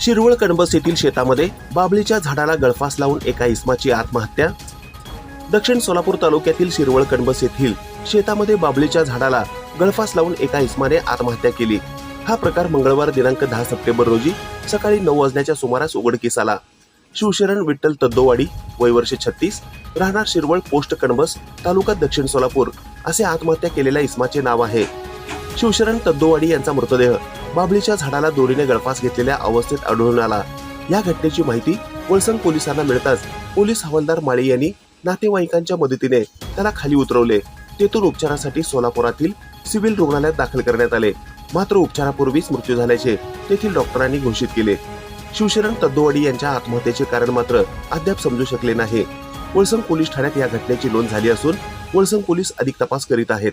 शिरवळ कणबस येथील शेतामध्ये बाबळीच्या झाडाला गळफास लावून एका इस्माची आत्महत्या. दक्षिण सोलापूर तालुक्यातील शिरवळ कणबस येथील शेतामध्ये बाबळीच्या झाडाला गळफास लावून एका इस्माने आत्महत्या केली. हा प्रकार मंगळवार दिनांक दहा सप्टेंबर रोजी सकाळी नऊ वाजण्याच्या सुमारास उघडकीस आला. शिवशरण विठ्ठल तद्दोवाडी वय वर्ष छत्तीस राहणार शिरवळ पोस्ट कणबस तालुका दक्षिण सोलापूर असे आत्महत्या केलेल्या इस्माचे नाव आहे. शिवशरण तद्दोवाडी यांचा मृतदेह बाबलीच्या झाडाला दोरीने गळफास घेतलेल्या अवस्थेत आढळून आला. या घटनेची माहिती वळसंग पोलिसांना मिळताच पोलीस हवालदार माळी यांनी नातेवाईकांच्या मदतीने त्याला खाली उतरवले. तेथून उपचारासाठी सोलापुरातील सिव्हिल रुग्णालयात दाखल करण्यात आले. मात्र उपचारापूर्वीच मृत्यू झाल्याचे तेथील डॉक्टरांनी घोषित केले. शिवशरण तद्दोवाडी यांच्या आत्महत्येचे कारण मात्र अद्याप समजू शकले नाही. वळसंग पोलीस ठाण्यात या घटनेची नोंद झाली असून वळसंग पोलीस अधिक तपास करीत आहेत.